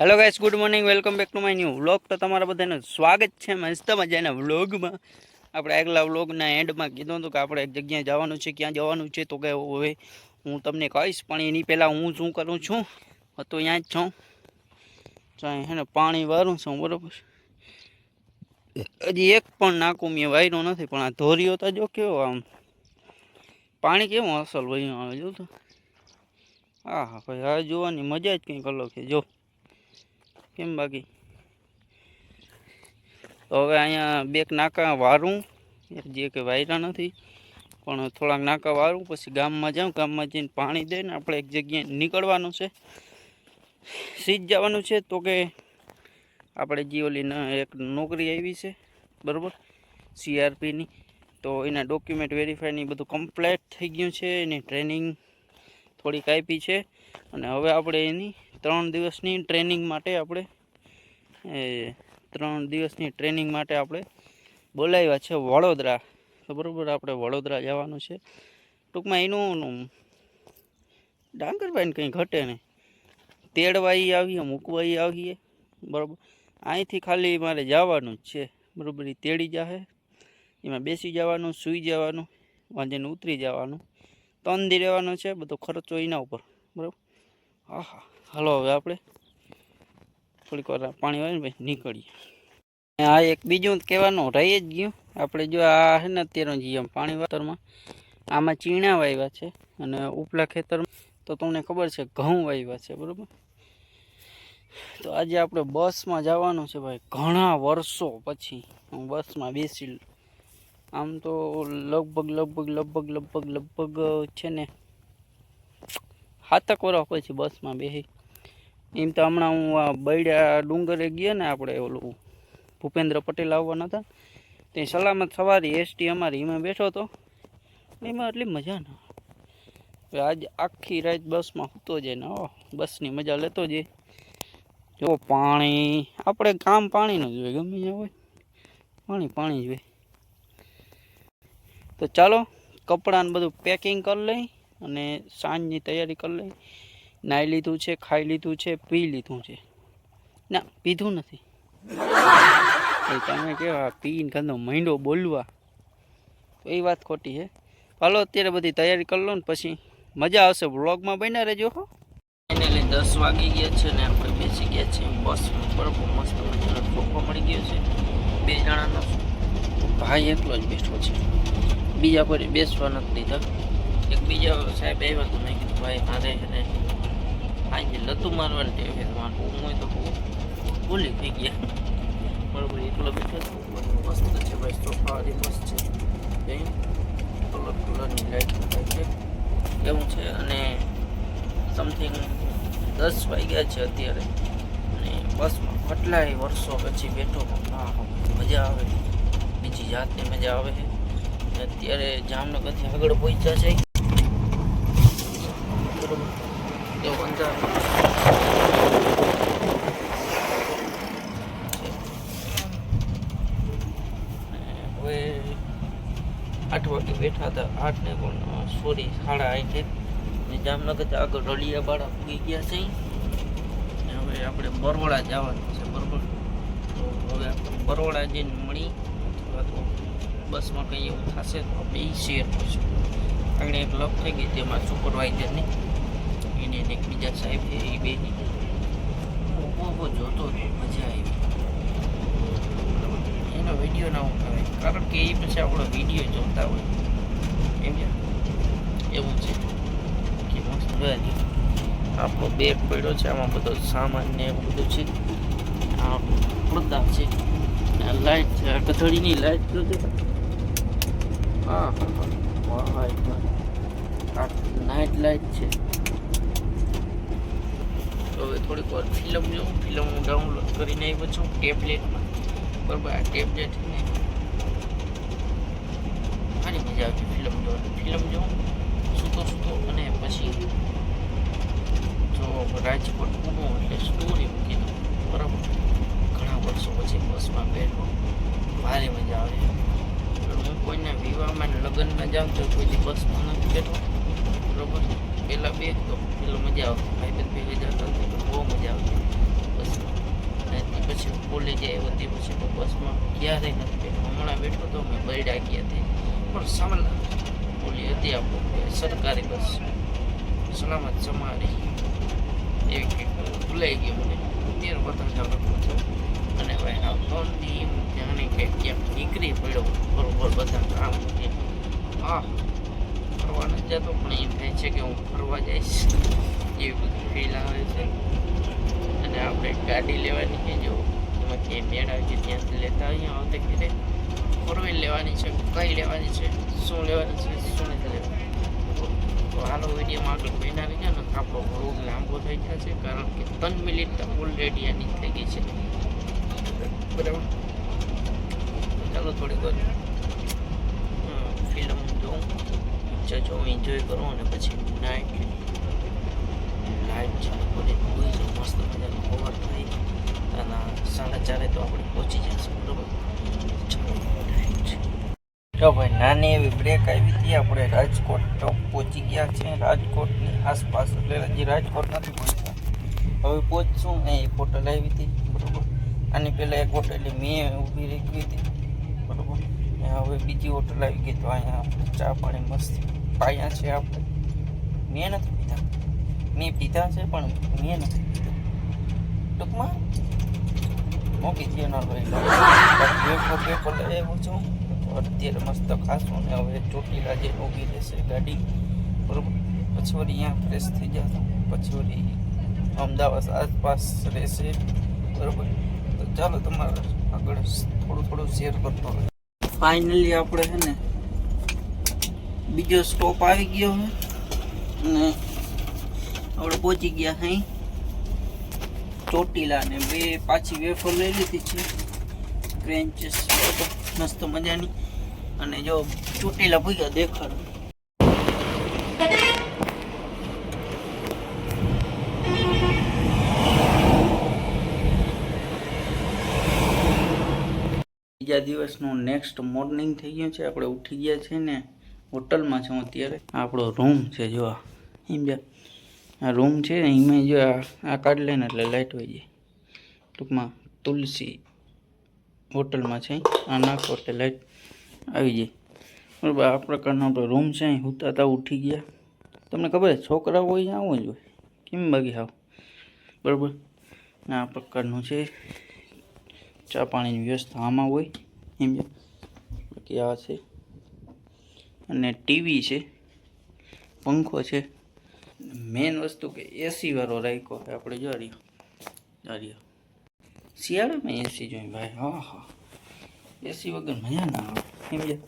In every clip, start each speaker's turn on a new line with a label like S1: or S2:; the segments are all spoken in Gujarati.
S1: Hello guys good morning welcome back to my new vlog તો તમારા બધાનું સ્વાગત છે મસ્ત મજાના વ્લોગમાં આપણે આગલા વ્લોગના એન્ડમાં કીધું હતું કે આપણે એક જગ્યાએ જવાનું છે, ક્યાં જવાનું છે, તો કે હવે હું તમને કહીશ, પણ એની પહેલાં હું શું કરું છું? તો અહીંયા જ છું. ચાહે ને પાણી વારું છું, બરાબર હજી એક પણ નાકું મેં વાયરું નથી, પણ આ ધોરીઓ તો જો કેવો આમ પાણી કેવું અસલ વહી આવે, જો તો. હા હા ભાઈ હા જોવાની મજા જ કંઈક અલગ છે, જો. કેમ બાકી? તો હવે અહીંયા બેક નાકા વારું. જે કે વાયરા નથી, પણ થોડાક નાકા વારું, પછી ગામમાં જાઉં, ગામમાં જઈને પાણી દઈને આપણે એક જગ્યાએ નીકળવાનું છે. સીજ જવાનું છે તો કે આપણે જીઓલીના એક નોકરી આવી છે, બરાબર? સીઆરપીની તો એના ડોક્યુમેન્ટ વેરીફાઈની બધું કમ્પ્લેટ થઈ ગયું છે, એની ટ્રેનિંગ થોડીક આપી છે. અને હવે આપણે એની ત્રણ દિવસની ટ્રેનિંગ માટે આપણે એ ત્રણ દિવસની ટ્રેનિંગ માટે આપણે બોલાવ્યા છે વડોદરા. તો બરાબર આપણે વડોદરા જવાનું છે. ટૂંકમાં એનું ડાંગરભાઈને કંઈ ઘટે નહીં. તેડવાઈ આવીએ, મૂકવાઈ આવીએ. બરાબર. અહીંથી ખાલી મારે જવાનું જ છે. બરાબર, એ તેડી જાહે. એમાં બેસી જવાનું, સૂઈ જવાનું, વાંધીને ઉતરી જવાનું. રહેવાનું રહેવાનો છે, બધો ખર્ચો એના ઉપર. બરાબર? હા હા હાલો હવે આપણે થોડીક વાર આ હોય ને પછી નીકળીએ. આ એક બીજું કહેવાનું રહી જ ગયું. આપણે જો આ છે ને અત્યારે જે આમ પાણી વાતરમાં, આમાં ચીણા વાવ્યા છે અને ઉપલા ખેતરમાં તો તમને ખબર છે ઘઉં વાવ્યા છે, બરાબર? તો આજે આપણે બસમાં જવાનું છે ભાઈ, ઘણા વર્ષો પછી. હું બસમાં બેસી આમ તો લગભગ લગભગ લગભગ લગભગ લગભગ છે ને સાતક વર્ષ પછી બસમાં બેસી એમ તો હમણાં હું આ બૈડા ડુંગરે ગયા ને આપણે ઓલું ભૂપેન્દ્ર પટેલ આવવાના હતા, તે સલામત સવારી એસટી અમારી એમાં બેઠો હતો. એમાં એટલી મજા ના આજ આખી રાત બસમાં સૂતો જાય ને બસની મજા લેતો જાય. જો પાણી, આપણે કામ પાણીનું જ હોય ગમે ત્યાં હોય. પાણી પાણી જ હોય. તો ચાલો કપડાને બધું પેકિંગ કરી લઈ અને સાંજની તૈયારી કરી લઈ. નાહી લીધું છે ખાઈ લીધું છે પી લીધું છે. ના પીધું નથી. એ તમે કેવા પીને કંદો મહિંડો બોલવા. તો એ વાત ખોટી છે હાલો અત્યારે બધી તૈયારી કરી લો ને પછી મજા આવશે. વ્લોગમાં બન્યા રહેજો હો. ફાઇનલી દસ વાગી ગયા છે ને આપણે બેસી ગયા છીએ બસ બરોબર મસ્ત મજાનો સોફો મળી ગયો છે. બે જણાનો. ભાઈ એકલો જ બેઠો છે. બીજા કોઈ બેસવા નથી દીધા. એક બીજા સાહેબ આવ્યા તો મેં કીધું ભાઈ મારે છે ને આજે લતું મારવાની ટેવ છે. મારું હું હોય તો ભૂલી થઈ ગયા. બરોબર એકલો બેઠો મસ્ત છે ભાઈ સોફા હજી મસ્ત છે. કલર કલરની લાઈટ છે. એવું છે અને સમથિંગ દસ વાગ્યા છે અત્યારે. અને બસમાં કેટલાય વર્ષો પછી બેઠો મજા આવે. બીજી જાતની મજા આવે છે. અત્યારે જામનગરથી આગળ પહોંચ્યા છે બરોબર એવું અંધારું હવે આઠ વાગે બેઠા હતા? આઠ ને પણ સોરી, સાડા આઠે. ને જામનગર આગળ રળિયા બાળા પૂગી ગયા છે. ને હવે આપણે બરોડા જવાનું છે બરોબર તો હવે આપણે બરોડા જઈને મળી. બસમાં કંઈ એવું થશે તો આપણે એ શેર કરશું. આગળ એક લપ થઈ ગઈ, તેમાં સુપરવાઇઝરની ને એક બીજા સાહેબ એ બે ઊભો ઊભો જોતો હતો મજા આવી. એનો વીડિયો ના ઉઠાવે કારણ કે એ પછી આપણો વીડિયો જોતા હોય. છે. એવું છે. કે મસ્ત મજાની આપણો બેગ પડ્યો છે, આમાં બધો સામાન ને એવું બધું છે. આ પડદા છે. લાઈટ છે, આ ગધડીની લાઈટ છે. હા હા હા નાઇટ લાઈટ છે. હવે થોડીક વાર ફિલ્મ જોઉં ફિલ્મ હું ડાઉનલોડ કરીને આવ્યો છું ટેબ્લેટમાં બરાબર, આ ટેબ્લેટ ને સારી મજા આવતી ફિલ્મ જોવાની. ફિલ્મ જોઉં, સૂતો સૂતો અને પછી જો રાજકોટ ઊભો એટલે સ્ટોરી મૂકી દઉં. બરાબર? ઘણા વર્ષો પછી બસમાં બેઠો. ભારે મજા આવે. હું કોઈને વિવાહમાં લગ્નમાં જાઉં તો કોઈ બસમાં નથી બેઠો. બરાબર? પહેલાં બે તો પેલો મજા આવતી ભાઈ બેન ભેગા જતા તો બહુ મજા આવતી બસ કોલેજે આવ્યો તે પછી તો બસમાં ક્યારેય નથી બેઠો હમણાં બેઠો તો મેં બરડા ગયા તે પણ સામલા ઓલી હતી આપણું સરકારી બસ સલામત સમારી એવી કંઈક ભૂલાઈ ગયું મને અત્યારે પતંગ છું અને હવે આ ફોનની એમ જાણે કે ક્યાંક નીકળી પડ્યો બરોબર બધા કામ આ ફરવા નથી જતો પણ એમ થાય છે કે હું ફરવા જઈશ. એવી બધી ફીલ આવે છે. અને આપણે ગાડી લેવાની કે જો. એમાંથી મેળ આવે છે, ત્યાંથી લેતા અહીંયા આવતે ઘરે. ફોર વ્હીલ લેવાની છે, કઈ લેવાની છે, શું લેવાની છે, શું નથી લેવાની. તો હાલો વિડીયોમાં આગળ બહેના રહી ને આપણો રોગ લાંબો થઈ જશે, કારણ કે ત્રણ મિનિટ ઓલરેડી આની થઈ ગઈ છે. બરાબર? ચાલો, થોડીક વાર ફિલ્મ જોઉં જોઉં એન્જોય કરું અને પછી નાઇટ લાઇટ છે હોઈ જાઉં મસ્ત મજાનો કવર થઈ અને સાડા ચારે તો આપણે પહોંચી જઈશું, બરાબર? જો ભાઈ, નાની એવી બ્રેક આવી હતી. આપણે રાજકોટ તો પહોંચી ગયા છે રાજકોટની આસપાસ, એટલે હજી રાજકોટ નથી પહોંચ્યા. હવે પહોંચશું. અહીં એક હોટલ આવી હતી, બરોબર? આની પહેલાં એક હોટલ મેં ઊભી રાખી હતી, બરોબર? હવે બીજી હોટલ આવી ગઈ, તો અહીંયા ચા પાણી મસ્ત પાયા છે આપણે મેં નથી પીધા. મેં પીધા છે, પણ મેં નથી પીધા. ટૂંકમાં ચેનલ હોય વેફો વેફો લઈ છું અત્યારે મસ્ત ખાશું ને હવે ચોટીલા જે ઊભી રહેશે ગાડી, બરોબર? પછી વળી અહીંયા ફ્રેશ થઈ જશે. પછી વળી અમદાવાદ આસપાસ રહેશે, બરોબર? તો ચાલો તમારે આગળ થોડું થોડું શેર કરતો ફાઇનલી આપણે છે ને બીજો સ્ટોપ આવી ગયો છે અને આપણે પહોંચી ગયા અહીં. ચોટીલા ને બે પાછી વેફર લઈ લીધી છે. ક્રેન્ચીસ મસ્ત મજાની. અને જો ચોટીલા ભૂગ્યા દેખાડ. બીજા દિવસનું નેક્સ્ટ મોર્નિંગ થઈ ગયું છે. આપણે ઉઠી ગયા છે ને. હોટલમાં છું અત્યારે. આપણો રૂમ છે, જો એમ બે. આ રૂમ છે એમાં જો આ આ કાઢ લે એટલે લાઇટ હોય જાય. ટૂંકમાં તુલસી હોટલમાં છે. આ નાખો એટલે લાઇટ આવી જાય. બરાબર, આ પ્રકારનો આપણો રૂમ છે. અહીં હુતા તા ઉઠી ગયા. તમને ખબર છે છોકરા હોય આવું જ હોય. કેમ બાકી આવ? બરાબર. આ પ્રકારનું છે. ચા પાણીની વ્યવસ્થા આમાં હોય. એમ બાકી આ છે. અને ટીવી છે, પંખો છે. મેઇન વસ્તુ કે એસીવાળો રાખ્યો છે, આપણે જો રહ્યો શિયાળામાં એસી જોઈએ ભાઈ, હા હા. એસી વગર મજા ના આવે.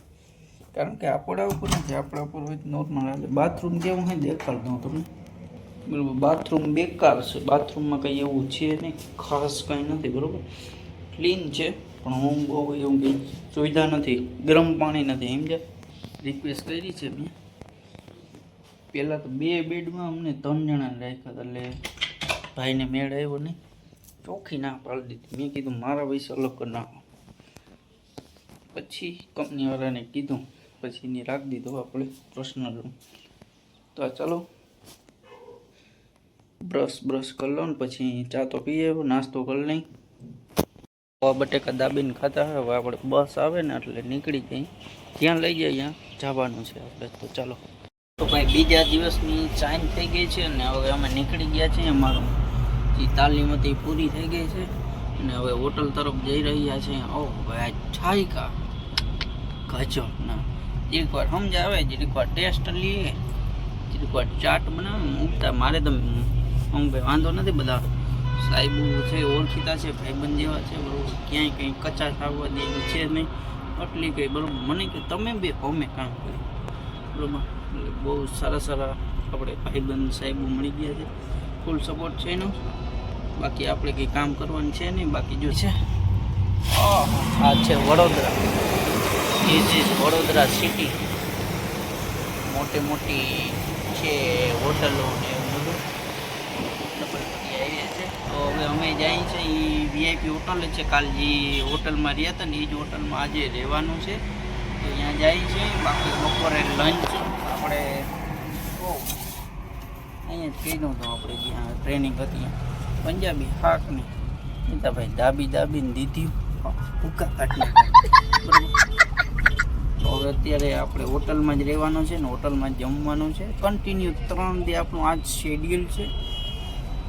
S1: કારણ કે આપણા ઉપર નથી, આપણા ઉપર હોય નોર્મલ આવે બાથરૂમ કેવું હોય દેખાડ દઉં તમને. બરાબર બાથરૂમ બેકાર છે. બાથરૂમમાં કંઈ એવું છે નહીં, ખાસ કંઈ નથી, બરાબર. ક્લીન છે, પણ હું બહુ એવું કંઈ સુવિધા નથી. ગરમ પાણી નથી, સમજ્યા? રિક્વેસ્ટ કરી છે મેં. પહેલાં તો બે બેડમાં અમને ત્રણ જણાને રાખ્યા હતા, એટલે ભાઈને મેળ આવ્યો નહીં. ચોખ્ખી ના પાડી દીધી. મેં કીધું, મારા પૈસા અલગ કરી નાખો. પછી કંપનીવાળાને કીધું, પછી એને રાખી દીધો આપણે પર્સનલ રૂમ તો ચાલો બ્રશ બ્રશ કરી લો ને પછી ચા તો પીએ નાસ્તો કરી લઈ. બટેકા દાબીને ખાતા હવે આપણે બસ આવે ને એટલે નીકળી જઈ ત્યાં લઈ જઈએ જવાનું છે આપણે તો ચાલો. તો ભાઈ બીજા દિવસની ચાઇન થઈ ગઈ છે અને હવે અમે નીકળી ગયા છીએ અમારું. જે તાલીમ હતી પૂરી થઈ ગઈ છે. અને હવે હોટલ તરફ જઈ રહ્યા છે. ઓહ ભાઈ છાયકા ગજબ ગજો ના. એક વાર સમજાવે જીરીક વાર ટેસ્ટ લઈએ જીરીક વાર ચાટ બનાવે, મૂકતા. મારે તો હું ભાઈ, વાંધો નથી, બધા સાહેબો છે ઓળખીતા છે ભાઈબંધ જેવા છે બરાબર. ક્યાંય કંઈ કચાશ આવવા દે છે નહીં. એટલી કંઈ બરાબર. મને કે તમે બે અમે કામ કર્યું બરાબર. એટલે બહુ સારા સારા આપણે ભાઈબંધ સાહેબો મળી ગયા છે. ફૂલ સપોર્ટ છે એનો. બાકી આપણે કંઈ કામ કરવાનું છે નહીં. બાકી જો છે આ છે Vadodara. Is is Vadodara city મોટી મોટી છે હોટલો ને એવું બધું ડબલ પટ્ટી આવી છે તો હવે અમે જાય છે એ વીઆઈપી હોટલ જ છે કાલ જે હોટલમાં રહ્યા હતા ને એ જ હોટલમાં આજે રહેવાનું છે. તો ત્યાં જાય છે, બાકી બપોરે લંચ આપણે અહીંયા જ કહી દઉં તો આપણે જ્યાં ટ્રેનિંગ હતી પંજાબી શાકની ભાઈ દાબી દાબીને દીધી. ભૂકા કાઢી હવે અત્યારે આપણે હોટલમાં જ રહેવાનું છે ને હોટલમાં જ જમવાનું છે. કન્ટિન્યુ ત્રણ દી આપણું આજ શેડ્યુલ છે.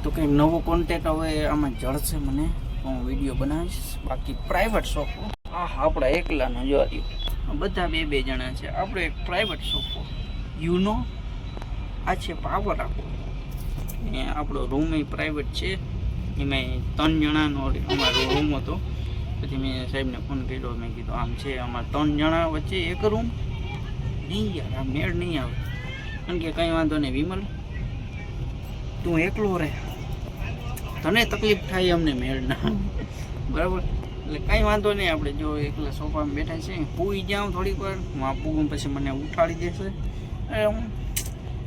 S1: તો કંઈ નવો કોન્ટેક્ટ હવે આમાં જળશે મને. હું વીડિયો બનાવીશ. બાકી પ્રાઇવેટ સોફો આ આપણા એકલાનો જો રહ્યું બધા બે બે જણા છે. આપણે એક પ્રાઇવેટ સોફો યુનો આ છે પાવર આપો ને આપણો રૂમ એ પ્રાઇવેટ છે. એમાં ત્રણ જણાનો અમારો રૂમ હતો. પછી મેં સાહેબને ફોન કર્યો. મેં કીધું, આમ છે, અમારે ત્રણ જણા વચ્ચે એક રૂમ નહીં યાર આ મેળ નહીં આવે. કારણ કે કંઈ વાંધો નહીં, વિમલ. તું એકલો રહે. તને તકલીફ થાય અમને મેળ ના બરાબર? એટલે કાંઈ વાંધો નહીં આપણે જો એકલા સોફામાં બેઠા છે પૂઈ જાઉં થોડીક વાર હું આ પૂગું પછી મને ઉઠાડી દેશે. અને હું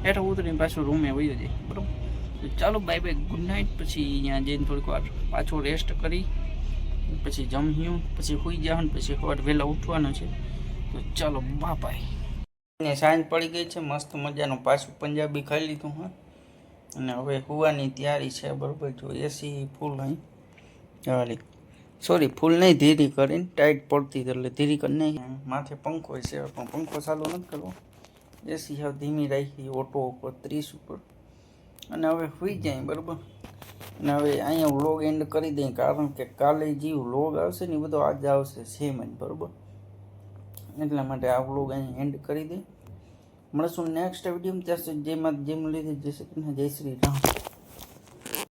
S1: હેઠળ ઉતરીને પાછું રૂમે વયો જાય બરાબર? તો ચાલો બાય બાય ગુડ નાઇટ પછી અહીંયા જઈને થોડીક વાર પાછો રેસ્ટ કરી. પછી જમ્યું પછી સુઈ જવાનું પછી સવાર વહેલા ઉઠવાનું છે. તો ચાલો બાપાય ને સાંજ પડી ગઈ છે મસ્ત મજાનું પાછું પંજાબી ખાઈ લીધું હા. અને હવે હુવાની તૈયારી છે, બરાબર, જો એસી ફૂલ અહીં હાલી સોરી ફૂલ નહીં, ધીરી કરીને ટાઈટ પડતી એટલે ધીરી કરી નહીં માથે પંખો છે પણ પંખો ચાલુ નથી કરવો. એસી હવે ધીમી રાખી ઓટો ઉપર, ત્રીસ ઉપર. અને હવે સુઈ જાય, બરાબર. અને હવે અહીંયા વ્લોગ એન્ડ કરી દઈએ કારણ કે કાલે જે વ્લોગ આવશે ને, એ બધો આજે આવશે સેમ જ, બરાબર. એટલા માટે આ વ્લોગ અહીં એન્ડ કરી દઈએ મળશું નેક્સ્ટ વીડિયો ત્યાં સુધી જય માત જય મુરલીધર જય શ્રી જય શ્રી રામ.